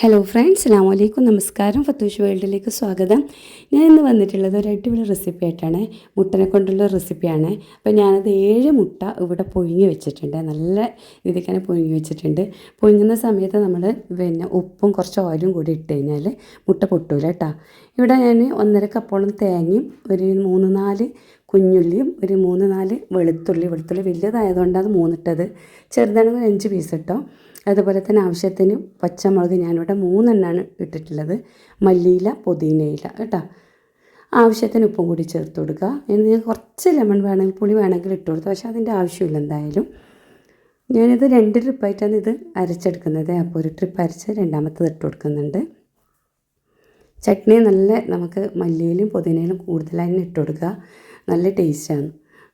Hello friends അലാമലൈക്കും നമസ്കാരം. ഫത്തൂഷ് വേൾഡിലേക്ക് സ്വാഗതം. ഞാൻ ഇന്ന് വന്നിട്ടുള്ളത് ഒരു അടിപൊളി റെസിപ്പി ആയിട്ടാണ്. മുട്ടനെ കൊണ്ടുള്ള റെസിപ്പിയാണ് അപ്പോൾ ഞാനത് ഏഴ് മുട്ട ഇവിടെ പൊഴിഞ്ഞ് വെച്ചിട്ടുണ്ട്. നല്ല രീതിക്ക് തന്നെ പൊഴിഞ്ഞ് വെച്ചിട്ടുണ്ട്. പൊഴിഞ്ഞുന്ന സമയത്ത് നമ്മൾ പിന്നെ ഉപ്പും കുറച്ച് ഓയിലും കൂടി ഇട്ട് കഴിഞ്ഞാൽ മുട്ട പൊട്ടൂല കേട്ടോ. ഇവിടെ ഞാൻ ഒന്നര കപ്പോളം തേങ്ങയും ഒരു മൂന്ന് നാല് കുഞ്ഞുള്ളിയും ഒരു മൂന്ന് നാല് വെളുത്തുള്ളി. വെളുത്തുള്ളി വലിയതായതുകൊണ്ടാണ് മൂന്നിട്ടത്. ചെറുതാണെങ്കിൽ അഞ്ച് പീസ് ഇട്ടോ. അതുപോലെ തന്നെ ആവശ്യത്തിന് പച്ചമുളക് ഞാനിവിടെ മൂന്നെണ്ണമാണ് ഇട്ടിട്ടുള്ളത്. മല്ലിയില പുതിനയില കേട്ടോ. ആവശ്യത്തിന് ഉപ്പും കൂടി ചേർത്ത് കൊടുക്കുക. എന്നിട്ട് കുറച്ച് ലെമൺ വേണമെങ്കിൽ പുളി വേണമെങ്കിൽ ഇട്ട് കൊടുത്തു പക്ഷേ അതിന്റെ ആവശ്യമില്ല എന്തായാലും. ഞാനിത് രണ്ട് ട്രിപ്പായിട്ടാണ് ഇത് അരച്ചെടുക്കുന്നത്. അപ്പോൾ ഒരു ട്രിപ്പ് അരച്ച് രണ്ടാമത്തത് ഇട്ട് കൊടുക്കുന്നുണ്ട്. ചട്നി നല്ല നമുക്ക് മല്ലിയിലും പുതിനയിലും കൂടുതലായി ഇട്ട് കൊടുക്കുക. നല്ല ടേസ്റ്റാണ്.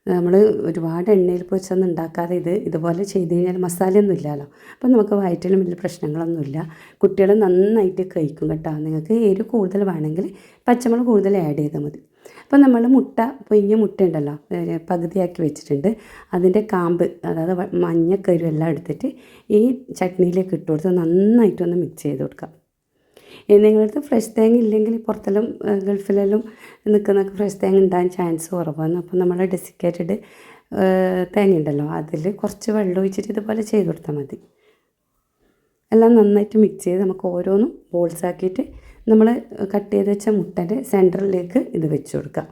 നമ്മൾ ഒരുപാട് എണ്ണയിൽ പൊരിച്ചൊന്നും ഉണ്ടാക്കാതെ ഇത് ഇതുപോലെ ചെയ്ത് കഴിഞ്ഞാൽ മസാലയൊന്നും ഇല്ലല്ലോ. അപ്പം നമുക്ക് വയറ്റിലും വലിയ പ്രശ്നങ്ങളൊന്നുമില്ല. കുട്ടികൾ നന്നായിട്ട് കഴിക്കും കേട്ടോ. നിങ്ങൾക്ക് എരിവ് കൂടുതൽ വേണമെങ്കിൽ പച്ചമുളക് കൂടുതൽ ആഡ് ചെയ്താൽ മതി. അപ്പം നമ്മൾ മുട്ട പൊയ്ഞ്ഞ മുട്ട ഉണ്ടല്ലോ പകുതിയാക്കി വെച്ചിട്ടുണ്ട്. അതിന്റെ കാമ്പ് അതായത് മഞ്ഞക്കരുവെല്ലാം എടുത്തിട്ട് ഈ ചട്നിയിലേക്ക് ഇട്ട് കൊടുത്ത് നന്നായിട്ടൊന്ന് മിക്സ് ചെയ്ത് കൊടുക്കാം. ഇനി നിങ്ങളുടെ അടുത്ത് ഫ്രഷ് തേങ്ങ ഇല്ലെങ്കിൽ പുറത്തെല്ലാം ഗൾഫിലെല്ലാം നിൽക്കുന്ന ഫ്രഷ് തേങ്ങ ഉണ്ടാകാൻ ചാൻസ് കുറവാണ്. അപ്പോൾ നമ്മൾ ഡെസിക്കേറ്റഡ് തേങ്ങ ഉണ്ടല്ലോ അതിൽ കുറച്ച് വെള്ളം ഒഴിച്ചിട്ട് ഇതുപോലെ ചെയ്ത് കൊടുത്താൽ മതി. എല്ലാം നന്നായിട്ട് മിക്സ് ചെയ്ത് നമുക്ക് ഓരോന്നും ബോൾസ് ആക്കിയിട്ട് നമ്മൾ കട്ട് ചെയ്ത് വെച്ച മുട്ടന്റെ സെന്ററിലേക്ക് ഇത് വെച്ച് കൊടുക്കുക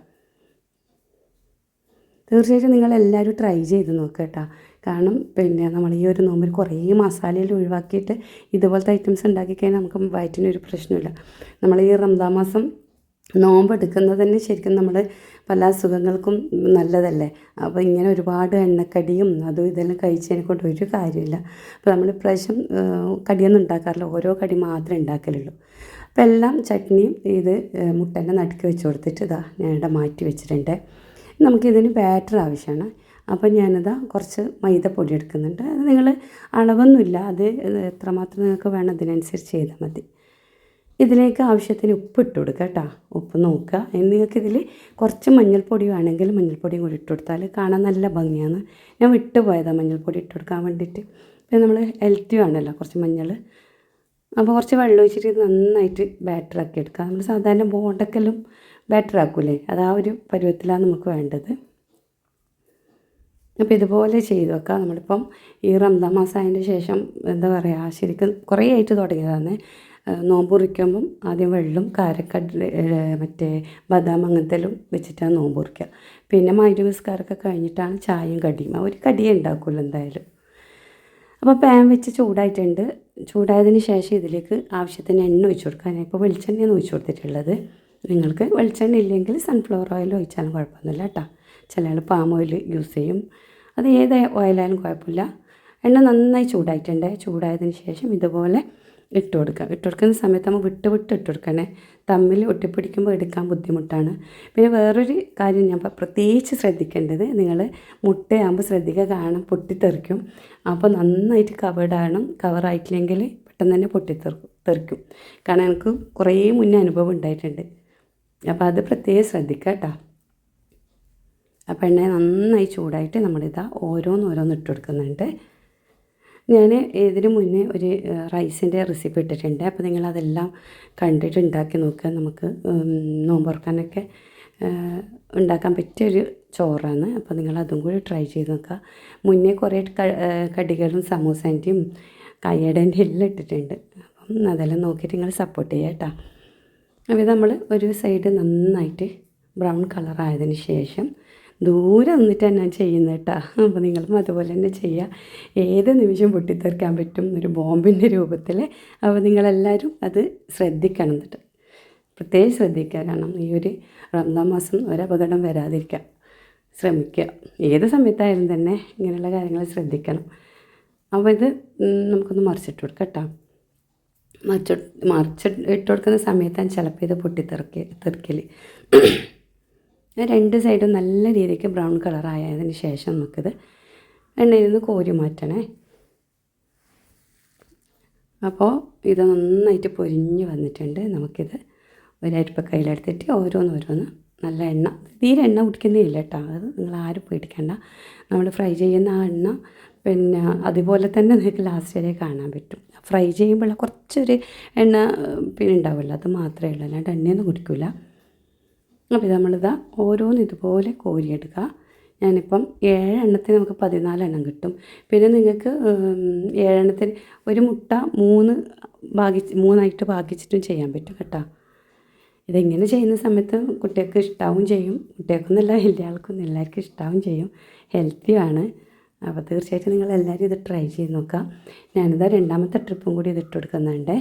തീർച്ചയായിട്ടും നിങ്ങളെല്ലാവരും ട്രൈ ചെയ്ത് നോക്കുക കേട്ടോ. കാരണം പിന്നെ നമ്മൾ ഈ ഒരു നോമ്പിൽ കുറേ മസാലയിൽ ഒഴിവാക്കിയിട്ട് ഇതുപോലത്തെ ഐറ്റംസ് ഉണ്ടാക്കി കഴിഞ്ഞാൽ നമുക്ക് വയറ്റിനൊരു പ്രശ്നമില്ല. നമ്മൾ ഈ റംസാൻ മാസം നോമ്പ് എടുക്കുന്നത് തന്നെ ശരിക്കും നമ്മൾ പല അസുഖങ്ങൾക്കും നല്ലതല്ലേ? അപ്പോൾ ഇങ്ങനെ ഒരുപാട് എണ്ണക്കടിയും അതും ഇതെല്ലാം കഴിച്ചതിനെ കൊണ്ട് ഒരു കാര്യമില്ല. അപ്പോൾ നമ്മൾ ഇപ്രാവശ്യം കടിയൊന്നും ഉണ്ടാക്കാറില്ല. ഓരോ കടി മാത്രമേ ഉണ്ടാക്കലുള്ളൂ. അപ്പോൾ എല്ലാം ചട്നിയും ഇത് മുട്ടേന്റെ നടുക്ക് വെച്ച് കൊടുത്തിട്ട് ഇതാ ഞാൻ മാറ്റി വെച്ചിട്ടുണ്ട്. നമുക്കിതിന് ബാറ്റർ ആവശ്യമാണ്. അപ്പോൾ ഞാനത് കുറച്ച് മൈദപ്പൊടി എടുക്കുന്നുണ്ട്. അത് നിങ്ങൾ അളവൊന്നുമില്ല അത് എത്രമാത്രം നിങ്ങൾക്ക് വേണം അതിനനുസരിച്ച് ചെയ്താൽ മതി. ഇതിലേക്ക് ആവശ്യത്തിന് ഉപ്പ് ഇട്ട് കൊടുക്കുക കേട്ടോ. ഉപ്പ് നോക്കുക. ഇനി നിങ്ങൾക്ക് ഇതിൽ കുറച്ച് മഞ്ഞൾപ്പൊടി വേണമെങ്കിൽ മഞ്ഞൾപ്പൊടിയും കൂടി ഇട്ട് കൊടുത്താൽ കാണാൻ നല്ല ഭംഗിയാണ്. ഞാൻ വിട്ടുപോയതാണ് മഞ്ഞൾപ്പൊടി ഇട്ട് കൊടുക്കാൻ വേണ്ടിയിട്ട്. പിന്നെ നമ്മൾ ഹെൽത്തി വേണമല്ലോ കുറച്ച് മഞ്ഞൾ. അപ്പോൾ കുറച്ച് വെള്ളം ഒഴിച്ചിട്ട് നന്നായിട്ട് ബാറ്റർ ആക്കി എടുക്കുക. നമ്മൾ സാധാരണ ബോണ്ടക്കെല്ലാം ബാറ്റർ ആക്കൂലേ? അത് ആ ഒരു പരുവത്തിലാണ് നമുക്ക് വേണ്ടത്. അപ്പോൾ ഇതുപോലെ ചെയ്ത് വെക്കുക നമ്മളിപ്പം ഈ റംസാൻ മാസം അതിന്റെ ശേഷം എന്താ പറയുക ശരിക്കും കുറേ ആയിട്ട് തുടങ്ങിയതാണ്. ഏഹ് നോമ്പ് കുറിക്കുമ്പം ആദ്യം വെള്ളം കാരക്കട മറ്റേ ബദാം അങ്ങനത്തെ എല്ലാം വെച്ചിട്ടാണ് നോമ്പ് കുറിക്കുക പിന്നെ മൈര് വിസ്കാരൊക്കെ കഴിഞ്ഞിട്ടാണ് ചായയും കടിയും. ഒരു കടിയേ ഉണ്ടാക്കുള്ളൂ എന്തായാലും. അപ്പോൾ പാൻ വെച്ച് ചൂടായിട്ടുണ്ട്. ചൂടായതിന് ശേഷം ഇതിലേക്ക് ആവശ്യത്തിന് എണ്ണ ഒഴിച്ചു കൊടുക്കുക. ഞാനിപ്പോൾ വെളിച്ചെണ്ണയാണ് ഒഴിച്ചു കൊടുത്തിട്ടുള്ളത്. നിങ്ങൾക്ക് വെളിച്ചെണ്ണ ഇല്ലെങ്കിൽ സൺഫ്ലവർ ഓയിൽ ഒഴിച്ചാലും കുഴപ്പമൊന്നുമില്ല കേട്ടോ. ചില ആൾ പാം ഓയിൽ യൂസ് ചെയ്യും. അത് ഏത് ഓയിലായാലും കുഴപ്പമില്ല. എണ്ണ നന്നായി ചൂടായിട്ടുണ്ട്. ചൂടായതിന് ശേഷം ഇതുപോലെ ഇട്ട് കൊടുക്കുക. ഇട്ട് കൊടുക്കുന്ന സമയത്ത് നമ്മൾ വിട്ട് വിട്ട് ഇട്ട് കൊടുക്കണേ. തമ്മിൽ ഒട്ടിപ്പിടിക്കുമ്പോൾ എടുക്കാൻ ബുദ്ധിമുട്ടാണ്. പിന്നെ വേറൊരു കാര്യം ഞാൻ പ്രത്യേകിച്ച് ശ്രദ്ധിക്കേണ്ടത് നിങ്ങൾ മുട്ടയാകുമ്പോൾ ശ്രദ്ധിക്കുക. കാരണം പൊട്ടിത്തെറിക്കും. അപ്പോൾ നന്നായിട്ട് കവേർഡ് ആകണം. കവറായിട്ടില്ലെങ്കിൽ പെട്ടെന്ന് തന്നെ പൊട്ടിത്തെറിക്കും തെറിക്കും. കാരണം എനിക്ക് കുറേ മുന്നേ അനുഭവം ഉണ്ടായിട്ടുണ്ട്. അപ്പോൾ അത് പ്രത്യേകം ശ്രദ്ധിക്കുക കേട്ടോ. അപ്പോൾ എണ്ണ നന്നായി ചൂടായിട്ട് നമ്മളിതാ ഓരോന്നോരോന്ന് ഓരോന്ന് ഇട്ട് കൊടുക്കുന്നുണ്ട്. ഞാൻ ഇതിന് മുന്നേ ഒരു റൈസിന്റെ റെസിപ്പി ഇട്ടിട്ടുണ്ട്. അപ്പോൾ നിങ്ങളതെല്ലാം കണ്ടിട്ട് ഉണ്ടാക്കി നോക്കുക നമുക്ക് നോമ്പുറക്കാനൊക്കെ ഉണ്ടാക്കാൻ പറ്റിയ ഒരു ചോറാണ്. അപ്പോൾ നിങ്ങളതും കൂടി ട്രൈ ചെയ്ത് നോക്കുക മുന്നേ കുറേ കടികളും സമൂസേന്റെയും കയ്യടേന്റെയും എല്ലാം ഇട്ടിട്ടുണ്ട്. അപ്പം അതെല്ലാം നോക്കിയിട്ട് നിങ്ങൾ സപ്പോർട്ട് ചെയ്യുക കേട്ടോ. അപ്പോൾ നമ്മൾ ഒരു സൈഡ് നന്നായിട്ട് ബ്രൗൺ കളറായതിന് ശേഷം ദൂരെ നിന്നിട്ട് തന്നെ ചെയ്യുന്നത് കേട്ടോ അപ്പോൾ നിങ്ങളും അതുപോലെ തന്നെ ചെയ്യുക ഏത് നിമിഷം പൊട്ടിത്തെറിക്കാൻ പറ്റും ഒരു ബോംബിന്റെ രൂപത്തിൽ അപ്പോൾ നിങ്ങളെല്ലാവരും അത് ശ്രദ്ധിക്കണം എന്നിട്ട് പ്രത്യേകം ശ്രദ്ധിക്കുക. കാരണം ഈ ഒരു റംസാൻ മാസം ഒരപകടം വരാതിരിക്കാം ശ്രമിക്കുക. ഏത് സമയത്തായാലും തന്നെ ഇങ്ങനെയുള്ള കാര്യങ്ങൾ ശ്രദ്ധിക്കണം. അപ്പോൾ ഇത് നമുക്കൊന്ന് മറിച്ചിട്ട് കൊടുക്കാം കേട്ടോ മറിച്ച് മറിച്ച് ഇട്ട് കൊടുക്കുന്ന സമയത്താണ് ചിലപ്പോൾ ഇത് പൊട്ടിത്തെറുക്കി തെറിക്കൽ രണ്ട് സൈഡും നല്ല രീതിക്ക് ബ്രൗൺ കളറായതിന് ശേഷം നമുക്കിത് എണ്ണയിൽ നിന്ന് കോരി മാറ്റണേ. അപ്പോൾ ഇത് നന്നായിട്ട് പൊരിഞ്ഞ് വന്നിട്ടുണ്ട്. നമുക്കിത് ഒരു അരിപ്പ കയ്യിലെടുത്തിട്ട് ഓരോന്ന് ഓരോന്ന് നല്ല എണ്ണ. തീരെ എണ്ണ കുടിക്കുന്നേ ഇല്ല കേട്ടോ. അത് നിങ്ങൾ ആരും പേടിക്കണ്ട. നമ്മൾ ഫ്രൈ ചെയ്യുന്ന ആ എണ്ണ പിന്നെ അതുപോലെ തന്നെ നിങ്ങൾക്ക് ലാസ്റ്റ് വരെ കാണാൻ പറ്റും. ഫ്രൈ ചെയ്യുമ്പോൾ കുറച്ചൊരു എണ്ണ പിന്നെ ഉണ്ടാവുമല്ലോ. അത് മാത്രമേ ഉള്ളൂ. അല്ലാണ്ട് എണ്ണയൊന്നും കുടിക്കില്ല അപ്പോൾ നമ്മളിത് ഓരോന്ന് ഇതുപോലെ കോരിയെടുക്കുക ഞാനിപ്പം ഏഴെണ്ണത്തിന് നമുക്ക് പതിനാലെണ്ണം കിട്ടും. പിന്നെ നിങ്ങൾക്ക് ഏഴെണ്ണത്തിന് ഒരു മുട്ട മൂന്ന് ഭാഗി മൂന്നായിട്ട് ഭാഗിച്ചിട്ടും ചെയ്യാൻ പറ്റും കേട്ടോ. ഇതെങ്ങനെ ചെയ്യുന്ന സമയത്ത് കുട്ടികൾക്ക് ഇഷ്ടാവും ചെയ്യും. കുട്ടികൾക്കൊന്നുമില്ല വലിയ ആൾക്കൊന്നും എല്ലാവർക്കും ഇഷ്ടാവും ചെയ്യും. ഹെൽത്തിയാണ് അപ്പോൾ തീർച്ചയായിട്ടും നിങ്ങൾ എല്ലാവരും ഇത് ട്രൈ ചെയ്ത് നോക്കാം. ഞാനിതാ രണ്ടാമത്തെ ട്രിപ്പും കൂടി ഇതിട്ട് കൊടുക്കുന്നുണ്ട്.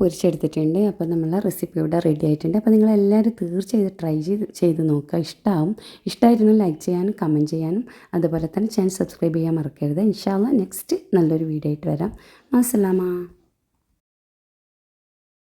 പൊരിച്ചെടുത്തിട്ടുണ്ട്. അപ്പോൾ നമ്മളെ റെസിപ്പി ഇവിടെ റെഡി ആയിട്ടുണ്ട്. അപ്പോൾ നിങ്ങളെല്ലാവരും തീർച്ചയായും ട്രൈ ചെയ്ത് ചെയ്ത് നോക്കുക. ഇഷ്ടമാവും ഇഷ്ടമായിരുന്നു ലൈക്ക് ചെയ്യാനും കമന്റ് ചെയ്യാനും. അതുപോലെ തന്നെ ചാനൽ സബ്സ്ക്രൈബ് ചെയ്യാൻ മറക്കരുത്. ഇൻഷാല്ല നെക്സ്റ്റ് നല്ലൊരു വീഡിയോ ആയിട്ട് വരാം. അസ്സലാമ